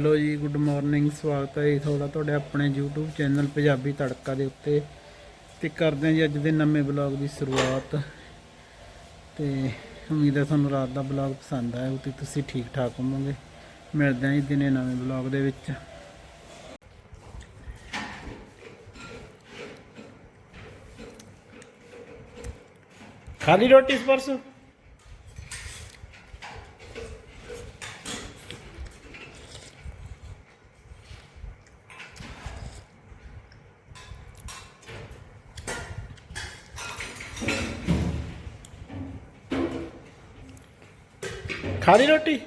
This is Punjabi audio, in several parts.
ਹੈਲੋ ਜੀ, ਗੁੱਡ ਮਾਰਨਿੰਗ, ਸਵਾਗਤ ਹੈ ਜੀ ਤੁਹਾਡਾ, ਤੁਹਾਡੇ ਆਪਣੇ YouTube ਚੈਨਲ ਪੰਜਾਬੀ ਤੜਕਾ ਦੇ ਉੱਤੇ। ਤੇ ਕਰਦੇ ਹਾਂ ਜੀ ਅੱਜ ਦੇ ਨਵੇਂ ਬਲੌਗ ਦੀ ਸ਼ੁਰੂਆਤ। ਤੇ ਉਮੀਦ ਹੈ ਤੁਹਾਨੂੰ ਰਾਤ ਦਾ ਬਲੌਗ ਪਸੰਦ ਆਇਆ ਹੋ ਤੇ ਤੁਸੀਂ ਠੀਕ ਠਾਕ ਹੋਵੋਗੇ। ਮਿਲਦੇ ਹਾਂ ਜੀ ਦਿਨੇ ਨਵੇਂ ਬਲੌਗ ਦੇ ਵਿੱਚ। ਖਾਲੀ ਰੋਟੀ ਸਪਰਸ ਖਾਲੀ ਰੋਟੀ?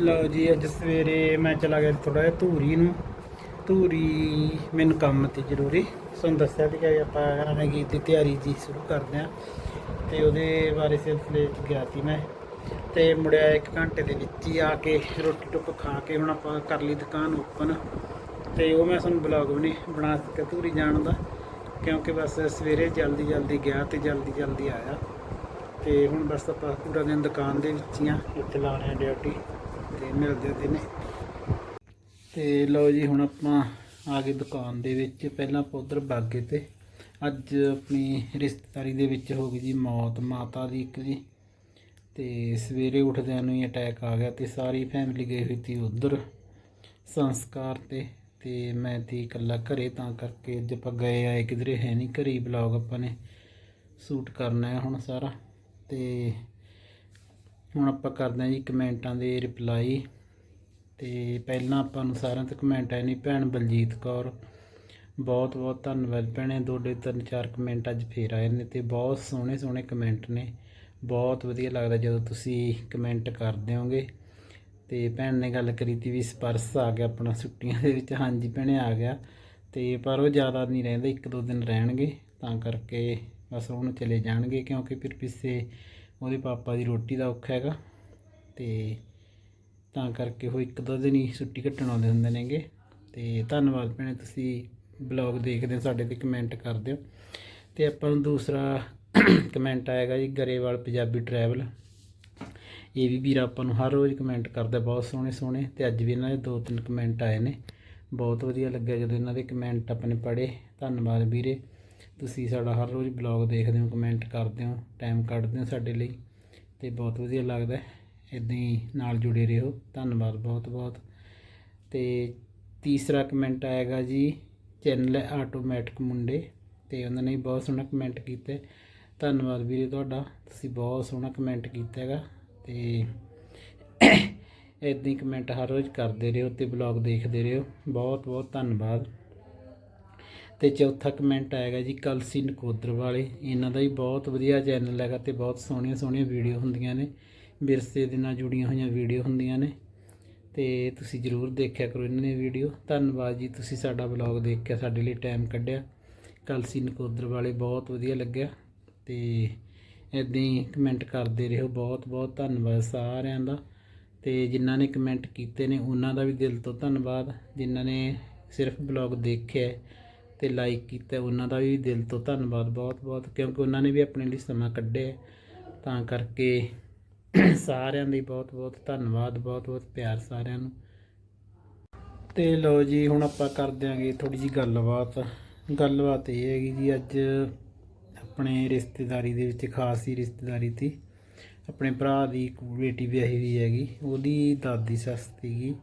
ਲਓ ਜੀ ਅੱਜ ਸਵੇਰੇ ਮੈਂ ਚਲਾ ਗਿਆ ਥੋੜਾ ਜਿਹਾ ਧੂਰੀ ਨੂੰ। ਧੂਰੀ ਮੈਨੂੰ ਕੰਮ ਤੇ ਜ਼ਰੂਰੀ। ਤੁਹਾਨੂੰ ਦੱਸਿਆ ਸੀ ਕਿ ਆਪਾਂ ਕਰਾਂਗੇ ਗੀਤ ਦੀ ਤਿਆਰੀ ਜੀ ਸ਼ੁਰੂ ਕਰਦੇ ਹਾਂ। ਤੇ ਉਹਦੇ ਬਾਰੇ ਸਿਲਸਿਲੇ 'ਚ ਗਿਆ ਸੀ ਮੈਂ। ਤੇ ਮੁੜਿਆ ਇੱਕ ਘੰਟੇ ਦੇ ਵਿੱਚ ਹੀ ਆ ਕੇ ਰੋਟੀ ਟੁੱਕ ਖਾ ਕੇ ਹੁਣ ਆਪਾਂ ਕਰ ਲਈ ਦੁਕਾਨ ਓਪਨ। ਤੇ ਉਹ ਮੈਂ ਤੁਹਾਨੂੰ ਬਲੌਗ ਵੀ ਨਹੀਂ ਬਣਾ ਸਕਿਆ ਧੂਰੀ ਜਾਣ ਦਾ, ਕਿਉਂਕਿ ਬਸ ਸਵੇਰੇ ਜਲਦੀ ਜਲਦੀ ਗਿਆ ਤੇ ਜਲਦੀ ਜਲਦੀ ਆਇਆ। ਤੇ ਹੁਣ ਬਸ ਆਪਾਂ ਪੂਰਾ ਦਿਨ ਦੁਕਾਨ ਦੇ ਵਿੱਚ ਹੀ ਆ ਉੱਥੇ ਲਾ ਰਹੇ ਆ ਡਿਊਟੀ ਤੇ ਮਿਲਦੇ ਆ ਦਿਨੇ। ਤੇ ਲਓ ਜੀ, ਹੁਣ ਆਪਾਂ ਆ ਗਏ ਦੁਕਾਨ ਦੇ ਵਿੱਚ, ਪਹਿਲਾਂ ਆਪਾਂ ਉਧਰ ਬਾਗੇ ਤੇ। ਅੱਜ ਆਪਣੀ ਰਿਸ਼ਤੇਦਾਰੀ ਦੇ ਵਿੱਚ ਹੋ ਗਈ ਜੀ ਮੌਤ, ਮਾਤਾ ਦੀ ਇੱਕ ਜੀ। ਤੇ ਸਵੇਰੇ ਉੱਠਦਿਆਂ ਨੂੰ ਹੀ ਅਟੈਕ ਆ ਗਿਆ ਤੇ ਸਾਰੀ ਫੈਮਿਲੀ ਗਈ ਹੋਈ ਸੀ ਉਧਰ, ਸੰਸਕਾਰ ਤੇ। ਤੇ ਮੈਂ ਤੇ ਇਕੱਲਾ ਘਰੇ ਤਾਂ ਕਰਕੇ ਅੱਜ ਆਪਾਂ ਗਏ ਆਏ ਕਿਧਰੇ ਹੈ ਨਹੀਂ ਘਰੇ ਬਲੌਗ ਆਪਾਂ ਨੇ ਸ਼ੂਟ ਕਰਨਾ ਹੈ ਹੁਣ ਸਾਰਾ। ਤੇ ਹੁਣ ਆਪਾਂ ਕਰਦੇ ਹਾਂ ਜੀ ਕਮੈਂਟਾਂ ਦੇ ਰਿਪਲਾਈ ਤੇ ਪਹਿਲਾਂ ਆਪਾਂ ਨੂੰ ਸਾਰਿਆਂ ਤੋਂ ਕਮੈਂਟ ਆਏ ਨੇ ਭੈਣ ਬਲਜੀਤ ਕੌਰ। ਬਹੁਤ ਬਹੁਤ ਧੰਨਵਾਦ ਭੈਣੇ, ਤੁਹਾਡੇ ਤਿੰਨ ਚਾਰ ਕਮੈਂਟ ਅੱਜ ਫੇਰ ਆਏ ਨੇ ਤੇ ਬਹੁਤ ਸੋਹਣੇ ਸੋਹਣੇ ਕਮੈਂਟ ਨੇ। ਬਹੁਤ ਵਧੀਆ ਲੱਗਦਾ ਜਦੋਂ ਤੁਸੀਂ ਕਮੈਂਟ ਕਰਦੇ ਹੋਗੇ ਤੇ ਭੈਣ ਨੇ ਗੱਲ ਕਰੀ ਤੀ ਵੀ ਸਪਰਸ ਆ ਗਿਆ ਆਪਣਾ ਛੁੱਟੀਆਂ ਦੇ ਵਿੱਚ। ਹਾਂਜੀ ਭੈਣੇ, ਆ ਗਿਆ। ਤੇ ਪਰ ਉਹ ਜ਼ਿਆਦਾ ਨਹੀਂ ਰਹਿੰਦੇ, ਇੱਕ ਦੋ ਦਿਨ ਰਹਿਣਗੇ, ਤਾਂ ਕਰਕੇ ਬਸ ਉਹਨੂੰ ਚਲੇ ਜਾਣਗੇ, ਕਿਉਂਕਿ ਫਿਰ ਪਿੱਛੇ ਉਹਦੇ ਪਾਪਾ ਦੀ ਰੋਟੀ ਦਾ ਔਖਾ ਹੈਗਾ। ਤੇ ਤਾਂ ਕਰਕੇ ਉਹ ਇੱਕ ਦੋ ਦਿਨ ਹੀ ਛੁੱਟੀ ਕੱਟਣ ਆਉਂਦੇ ਹੁੰਦੇ ਨੇਗੇ। ਤੇ ਧੰਨਵਾਦ ਭੈਣੇ, ਤੁਸੀਂ ਬਲੌਗ ਦੇਖਦੇ ਹੋ, ਸਾਡੇ ਤੇ ਕਮੈਂਟ ਕਰਦੇ ਹੋ ਤੇ ਆਪਾਂ ਨੂੰ ਦੂਸਰਾ ਕਮੈਂਟ ਆਏਗਾ ਜੀ, ਗਰੇਵਾਲ ਪੰਜਾਬੀ ਟਰੈਵਲ ਇਹ ਵੀ ਵੀਰ ਆਪਾਂ ਨੂੰ ਹਰ ਰੋਜ਼ ਕਮੈਂਟ ਕਰਦਾ, ਬਹੁਤ ਸੋਹਣੇ ਸੋਹਣੇ ਤੇ ਅੱਜ ਵੀ ਇਹਨਾਂ ਦੇ ਦੋ ਤਿੰਨ ਕਮੈਂਟ ਆਏ ਨੇ। ਬਹੁਤ ਵਧੀਆ ਲੱਗਿਆ ਜਦੋਂ ਇਹਨਾਂ ਦੇ ਕਮੈਂਟ ਆਪਣੇ ਪੜ੍ਹੇ। ਧੰਨਵਾਦ ਵੀਰੇ। ਤੁਸੀਂ ਸਾਡਾ ਹਰ ਰੋਜ਼ ਬਲੌਗ ਦੇਖਦੇ ਹੋ ਕਮੈਂਟ ਕਰਦੇ ਹੋ ਟਾਈਮ ਕੱਢਦੇ ਹੋ ਸਾਡੇ ਲਈ ਤੇ ਬਹੁਤ ਵਧੀਆ ਲੱਗਦਾ। ਇਦਾਂ ਹੀ ਨਾਲ ਜੁੜੇ ਰਹੋ। ਧੰਨਵਾਦ ਬਹੁਤ ਬਹੁਤ। ਤੇ ਤੀਸਰਾ ਕਮੈਂਟ ਆਏਗਾ ਜੀ, ਚੈਨਲ ਹੈ ਆਟੋਮੈਟਿਕ ਮੁੰਡੇ ਤੇ ਉਹਨਾਂ ਨੇ ਵੀ ਬਹੁਤ ਸੋਹਣਾ ਕਮੈਂਟ ਕੀਤਾ। ਧੰਨਵਾਦ ਵੀਰੇ ਤੁਹਾਡਾ। ਤੁਸੀਂ ਬਹੁਤ ਸੋਹਣਾ ਕਮੈਂਟ ਕੀਤਾ ਹੈਗਾ। ਤੇ ਇਦਾਂ ਹੀ ਕਮੈਂਟ ਹਰ ਰੋਜ਼ ਕਰਦੇ ਰਹੋ ਤੇ ਬਲੌਗ ਦੇਖਦੇ ਰਹੋ। ਬਹੁਤ ਬਹੁਤ ਧੰਨਵਾਦ। ਤੇ ਚੌਥਾ ਕਮੈਂਟ ਆਏਗਾ ਜੀ, ਕਲਸੀ ਨਕੋਦਰ ਵਾਲੇ। ਇਹਨਾਂ ਦਾ ਵੀ ਬਹੁਤ ਵਧੀਆ ਚੈਨਲ ਹੈਗਾ ਤੇ ਬਹੁਤ ਸੋਹਣੀਆਂ ਸੋਹਣੀਆਂ ਵੀਡੀਓ ਹੁੰਦੀਆਂ ਨੇ। ਵਿਰਸੇ ਦੇ ਨਾਲ ਜੁੜੀਆਂ ਹੋਈਆਂ ਵੀਡੀਓ ਹੁੰਦੀਆਂ ਨੇ। ਤੇ ਤੁਸੀਂ ਜਰੂਰ ਦੇਖਿਆ ਕਰੋ ਇਹਨਾਂ ਦੀ ਵੀਡੀਓ ਧੰਨਵਾਦ ਜੀ, ਤੁਸੀਂ ਸਾਡਾ ਬਲੌਗ ਦੇਖ ਕੇ ਸਾਡੇ ਲਈ ਟਾਈਮ ਕੱਢਿਆ। ਕਲਸੀ ਨਕੋਦਰ ਵਾਲੇ ਬਹੁਤ ਵਧੀਆ ਲੱਗਿਆ। ਤੇ ਇਦਾਂ ਹੀ ਕਮੈਂਟ ਕਰਦੇ ਰਹੋ। ਬਹੁਤ ਬਹੁਤ ਧੰਨਵਾਦ ਸਾਰਿਆਂ ਦਾ। ਤੇ ਜਿਨ੍ਹਾਂ ਨੇ ਕਮੈਂਟ ਕੀਤੇ ਨੇ, ਉਹਨਾਂ ਦਾ ਵੀ ਦਿਲ ਤੋਂ ਧੰਨਵਾਦ। ਜਿਨ੍ਹਾਂ ਨੇ ਸਿਰਫ ਬਲੌਗ ਦੇਖਿਆ ਹੈ ਤੇ ਲਾਈਕ ਕੀਤਾ ਉਹਨਾਂ ਦਾ ਵੀ ਦਿਲ ਤੋਂ ਧੰਨਵਾਦ ਬਹੁਤ ਬਹੁਤ। ਕਿਉਂਕਿ ਉਹਨਾਂ ਨੇ ਵੀ ਆਪਣੇ ਲਈ ਸਮਾਂ ਕੱਢਿਆ ਤਾਂ ਕਰਕੇ ਸਾਰਿਆਂ ਦੀ ਬਹੁਤ ਬਹੁਤ ਧੰਨਵਾਦ, ਬਹੁਤ ਬਹੁਤ ਪਿਆਰ ਸਾਰਿਆਂ ਨੂੰ। ਤੇ ਲਓ ਜੀ, ਹੁਣ ਆਪਾਂ ਕਰ ਦਿਆਂਗੇ ਥੋੜੀ ਜੀ ਗੱਲਬਾਤ। ਗੱਲਬਾਤ ਇਹ ਹੈਗੀ ਜੀ, ਅੱਜ ਆਪਣੇ ਰਿਸ਼ਤੇਦਾਰੀ ਦੇ ਵਿੱਚ, ਖਾਸ ਹੀ ਰਿਸ਼ਤੇਦਾਰੀ ਸੀ ਆਪਣੇ ਭਰਾ ਦੀ ਇੱਕ ਬੇਟੀ ਵਿਆਹੀ ਹੋਈ ਹੈਗੀ, ਉਹਦੀ ਦਾਦੀ ਸੱਸ ਸੀਗੀ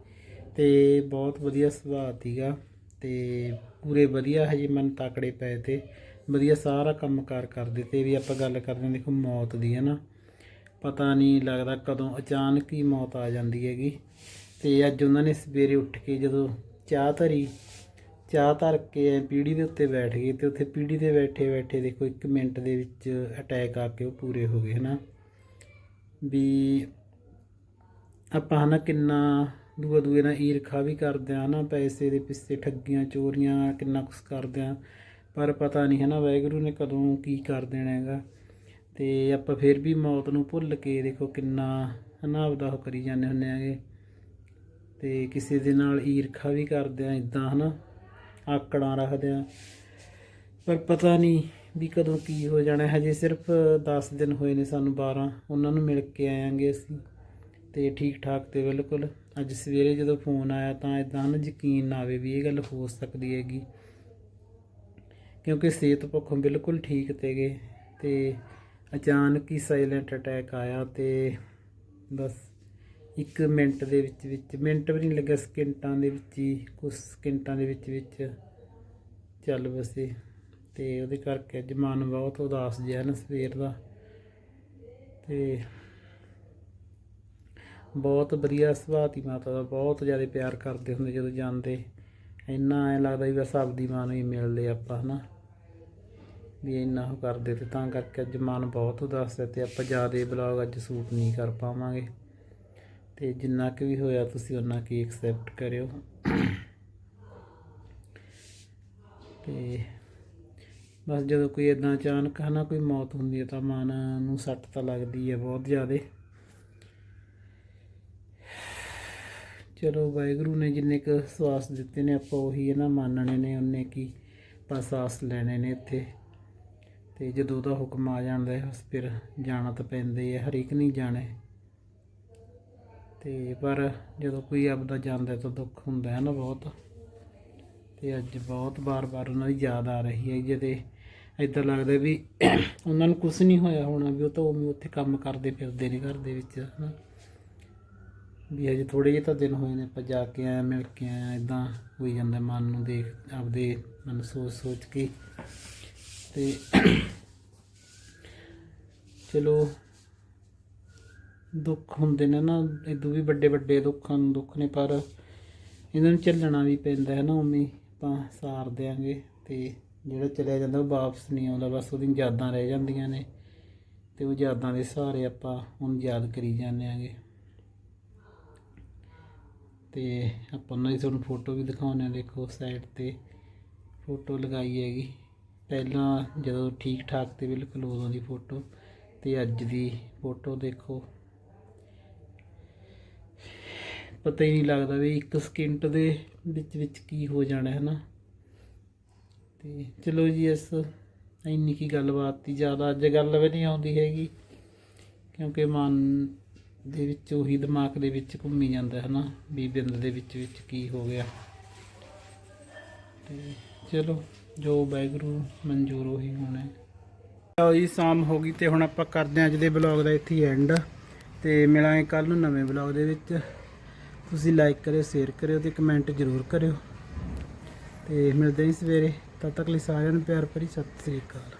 ਤੇ ਬਹੁਤ ਵਧੀਆ ਸੁਭਾਅ ਸੀਗਾ ਤੇ ਪੂਰੇ ਵਧੀਆ ਹਜੇ ਮਨ ਤਾਕੜੇ ਪਏ ਤੇ, ਵਧੀਆ ਸਾਰਾ ਕੰਮਕਾਰ ਕਰਦੇ ਤੇ ਵੀ ਆਪਾਂ ਗੱਲ ਕਰਦੇ ਹਾਂ, ਦੇਖੋ ਮੌਤ ਦੀ ਹੈ ਨਾ, ਪਤਾ ਨਹੀਂ ਲੱਗਦਾ ਕਦੋਂ, ਅਚਾਨਕ ਹੀ ਮੌਤ ਆ ਜਾਂਦੀ ਹੈਗੀ ਤੇ ਅੱਜ ਉਹਨਾਂ ਨੇ ਸਵੇਰੇ ਉੱਠ ਕੇ ਜਦੋਂ ਚਾਹ ਧਰੀ ਚਾਹ ਧਰ ਕੇ ਐਂ ਪੀੜੀ ਦੇ ਉੱਤੇ ਬੈਠ ਗਏ ਤੇ ਉੱਥੇ ਪੀੜੀ ਤੇ ਬੈਠੇ ਬੈਠੇ ਦੇਖੋ 1 ਮਿੰਟ ਦੇ ਵਿੱਚ ਅਟੈਕ ਆ ਕੇ ਉਹ ਪੂਰੇ ਹੋ ਗਏ, ਹਨਾ? ਵੀ ਆਪਾਂ ਹਨਾ ਕਿੰਨਾ ਦੂਆ ਦੂਏ ਨਾਲ ਈਰਖਾ ਵੀ ਕਰਦੇ ਆ, ਹਨਾ? ਪੈਸੇ ਦੇ ਪਿੱਛੇ ਠੱਗੀਆਂ, ਚੋਰੀਆਂ, ਕਿੰਨਾ ਕੁਛ ਕਰਦੇ ਆ। ਪਰ ਪਤਾ ਨਹੀਂ, ਹਨਾ, ਵਾਹਿਗੁਰੂ ਨੇ ਕਦੋਂ ਕੀ ਕਰ ਦੇਣਾ ਹੈਗਾ। ਤੇ ਆਪਾਂ ਫਿਰ ਵੀ ਮੌਤ ਨੂੰ ਭੁੱਲ ਕੇ ਦੇਖੋ ਕਿੰਨਾ ਹਨਾ ਆਪਦਾ ਉਹ ਕਰੀ ਜਾਂਦੇ ਹੁੰਦੇ ਆਗੇ ਤੇ ਕਿਸੇ ਦੇ ਨਾਲ ਈਰਖਾ ਵੀ ਕਰਦੇ ਆ ਇਦਾਂ ਹਨਾ? ਆਕੜਾਂ ਰੱਖਦੇ ਆ। ਪਰ ਪਤਾ ਨਹੀਂ ਵੀ ਕਦੋਂ ਕੀ ਹੋ ਜਾਣਾ। ਹਜੇ ਸਿਰਫ 10 ਦਿਨ ਹੋਏ ਨੇ ਸਾਨੂੰ 12 ਉਹਨਾਂ ਨੂੰ ਮਿਲ ਕੇ ਆਇਆਂਗੇ ਅਸੀਂ। ਤੇ ਠੀਕ ਠਾਕ ਤੇ ਬਿਲਕੁਲ। ਅੱਜ ਸਵੇਰੇ ਜਦੋਂ ਫੋਨ ਆਇਆ ਤਾਂ ਇਦਾਂ ਨੂੰ ਯਕੀਨ ਨਾ ਆਵੇ ਵੀ ਇਹ ਗੱਲ ਹੋ ਸਕਦੀ ਹੈਗੀ। ਕਿਉਂਕਿ ਸਿਹਤ ਪੱਖੋਂ ਬਿਲਕੁਲ ਠੀਕ ਤੇਗੇ ਤੇ ਅਚਾਨਕ ਹੀ ਸਾਇਲੈਂਟ ਅਟੈਕ ਆਇਆ ਤੇ ਬਸ। ਇੱਕ ਮਿੰਟ ਦੇ ਵਿੱਚ ਵਿੱਚ, ਮਿੰਟ ਵੀ ਨਹੀਂ ਲੱਗਿਆ ਸਕਿੰਟਾਂ ਦੇ ਵਿੱਚ ਹੀ ਕੁਝ ਸਕਿੰਟਾਂ ਦੇ ਵਿੱਚ ਵਿੱਚ ਚੱਲ ਵਸੇ। ਤੇ ਉਹਦੇ ਕਰਕੇ ਅੱਜ ਮਨ ਬਹੁਤ ਉਦਾਸ ਜਿਹਾ ਨਾ ਸਵੇਰ ਦਾ। ਤੇ ਬਹੁਤ ਵਧੀਆ ਸੁਭਾਅ ਦੀ ਮਾਤਾ ਦਾ, ਬਹੁਤ ਜ਼ਿਆਦਾ ਪਿਆਰ ਕਰਦੇ ਹੁੰਦੇ ਜਦੋਂ ਜਾਂਦੇ। ਇੰਨਾ ਐ ਲੱਗਦਾ ਵੀ ਬਸ ਆਪਦੀ ਮਾਂ ਨੂੰ ਹੀ ਮਿਲਦੇ ਆਪਾਂ, ਹਨਾ? ਵੀ ਇੰਨਾ ਉਹ ਕਰਦੇ ਤੇ ਤਾਂ ਕਰਕੇ ਅੱਜ ਮਨ ਬਹੁਤ ਉਦਾਸ ਹੈ ਤੇ ਆਪਾਂ ਜ਼ਿਆਦਾ ਬਲੌਗ ਅੱਜ ਸ਼ੂਟ ਨਹੀਂ ਕਰ ਪਾਵਾਂਗੇ। ਤੇ ਜਿੰਨਾ ਕੁ ਵੀ ਹੋਇਆ ਤੁਸੀਂ ਉਹਨਾਂ ਕੀ ਐਕਸੈਪਟ ਕਰਿਓ। ਤੇ ਬਸ ਜਦੋਂ ਕੋਈ ਇਦਾਂ ਅਚਾਨਕ ਹਨਾ ਕੋਈ ਮੌਤ ਹੁੰਦੀ ਹੈ ਤਾਂ ਮਨ ਨੂੰ ਸੱਟ ਤਾਂ ਲੱਗਦੀ ਹੈ ਬਹੁਤ ਜ਼ਿਆਦੇ। ਚਲੋ ਵਾਹਿਗੁਰੂ ਨੇ ਜਿੰਨੇ ਕੁ ਸਵਾਸ ਦਿੱਤੇ ਨੇ ਆਪਾਂ ਉਹੀ ਹੈ ਨਾ ਮੰਨਣੇ ਨੇ, ਉਹਨੇ ਕੀ ਬਸ ਆਸ ਲੈਣੇ ਨੇ ਇੱਥੇ। ਤੇ ਜਦੋਂ ਦਾ ਹੁਕਮ ਆ ਜਾਂਦਾ ਹੈ, ਬਸ ਫਿਰ ਜਾਣਾ ਤਾਂ ਪੈਂਦਾ ਹੀ ਹੈ, ਹਰੇਕ ਨਹੀਂ ਜਾਣੇ ਤੇ ਪਰ ਜਦੋਂ ਕੋਈ ਆਪਦਾ ਜਾਂਦਾ ਤਾਂ ਦੁੱਖ ਹੁੰਦਾ ਹੈ ਨਾ ਬਹੁਤ। ਤੇ ਅੱਜ ਬਹੁਤ ਵਾਰ-ਵਾਰ ਉਹਨਾਂ ਦੀ ਯਾਦ ਆ ਰਹੀ ਹੈ ਜਿਹਦੇ ਇਦਾਂ ਲੱਗਦਾ ਵੀ ਉਹਨਾਂ ਨੂੰ ਕੁਝ ਨਹੀਂ ਹੋਇਆ ਹੋਣਾ ਵੀ ਉਹ ਤਾਂ ਉਵੇਂ ਉੱਥੇ ਕੰਮ ਕਰਦੇ ਫਿਰਦੇ ਨੇ ਘਰ ਦੇ ਵਿੱਚ, ਹਨਾ। ਵੀ ਹਜੇ ਥੋੜੇ ਜਿਹੇ ਤਾਂ ਦਿਨ ਹੋਏ ਨੇ, ਆਪਾਂ ਜਾ ਕੇ ਆਏ, ਮਿਲ ਕੇ ਆਇਆ ਇਦਾਂ ਹੋਈ ਜਾਂਦਾ ਮਨ ਨੂੰ ਦੇਖ, ਆਪਦੇ ਮਨ ਸੋਚ ਸੋਚ ਕੇ। ਤੇ ਚਲੋ ਦੁੱਖ ਹੁੰਦੇ ਨੇ ਨਾ ਇਦੋਂ ਵੀ ਵੱਡੇ ਵੱਡੇ ਦੁੱਖਾਂ ਨੂੰ ਦੁੱਖ ਨੇ, ਪਰ ਇਹਨਾਂ ਨੂੰ ਝੱਲਣਾ ਵੀ ਪੈਂਦਾ ਹੈ ਨਾ ਉਵੇਂ ਆਪਾਂ ਸਾਰ ਦਿਆਂਗੇ ਤੇ ਜਿਹੜਾ ਚਲਿਆ ਜਾਂਦਾ ਉਹ ਵਾਪਸ ਨਹੀਂ ਆਉਂਦਾ, ਬਸ ਉਹਦੀਆਂ ਯਾਦਾਂ ਰਹਿ ਜਾਂਦੀਆਂ ਨੇ ਤੇ ਉਹ ਯਾਦਾਂ ਦੇ ਸਹਾਰੇ ਆਪਾਂ ਹੁਣ ਯਾਦ ਕਰੀ ਜਾਂਦੇ ਆਂਗੇ। ਤੇ ਆਪਾਂ ਉਹਨਾਂ ਦੀ ਤੁਹਾਨੂੰ ਫੋਟੋ ਵੀ ਦਿਖਾਉਂਦੇ ਹਾਂ, ਦੇਖੋ ਸਾਈਡ ਤੇ ਫੋਟੋ ਲਗਾਈ ਹੈਗੀ। ਪਹਿਲਾਂ ਜਦੋਂ ਠੀਕ ਠਾਕ ਤੇ ਬਿਲਕੁਲ ਉਦੋਂ ਦੀ ਫੋਟੋ ਤੇ ਅੱਜ ਦੀ ਫੋਟੋ ਦੇਖੋ। ਪਤਾ ਹੀ ਨਹੀਂ ਲੱਗਦਾ ਵੀ ਇੱਕ ਸਕਿੰਟ ਦੇ ਵਿੱਚ ਵਿੱਚ ਕੀ ਹੋ ਜਾਣਾ ਹੈ ਨਾ ਤੇ ਚਲੋ ਜੀ ਇਸ ਇੰਨੀ ਕੀ ਗੱਲਬਾਤ ਤੀ ਜ਼ਿਆਦਾ ਅੱਜ ਗੱਲ ਵੀ ਨਹੀਂ ਆਉਂਦੀ ਹੈਗੀ, ਕਿਉਂਕਿ ਮਨ ਦੇ ਵਿੱਚ ਉਹੀ ਦਿਮਾਗ ਦੇ ਵਿੱਚ ਘੁੰਮੀ ਜਾਂਦਾ ਹੈ ਨਾ ਵੀ ਬਿੰਦ ਦੇ ਵਿੱਚ ਵਿੱਚ ਕੀ ਹੋ ਗਿਆ। ਤੇ ਚਲੋ, ਜੋ ਵਾਹਿਗੁਰੂ ਮਨਜ਼ੂਰ ਉਹੀ ਹੋਣਾ। ਲਓ ਜੀ, ਸ਼ਾਮ ਹੋ ਗਈ ਤੇ ਹੁਣ ਆਪਾਂ ਕਰਦੇ ਹਾਂ ਅੱਜ ਦੇ ਬਲੌਗ ਦਾ ਇੱਥੇ ਐਂਡ ਤੇ ਮਿਲਾਂਗੇ ਕੱਲ ਨੂੰ ਨਵੇਂ ਬਲੌਗ ਦੇ ਵਿੱਚ। ਤੁਸੀਂ ਲਾਈਕ ਕਰਿਓ ਸ਼ੇਅਰ ਕਰਿਓ ਤੇ ਕਮੈਂਟ ਜ਼ਰੂਰ ਕਰਿਓ। ਤੇ ਮਿਲਦੇ ਹਾਂ ਸਵੇਰੇ। ਤਦ ਤੱਕ ਲਈ ਸਾਰਿਆਂ ਨੂੰ ਪਿਆਰ ਭਰੀ ਸਤਿ ਸ੍ਰੀ ਅਕਾਲ।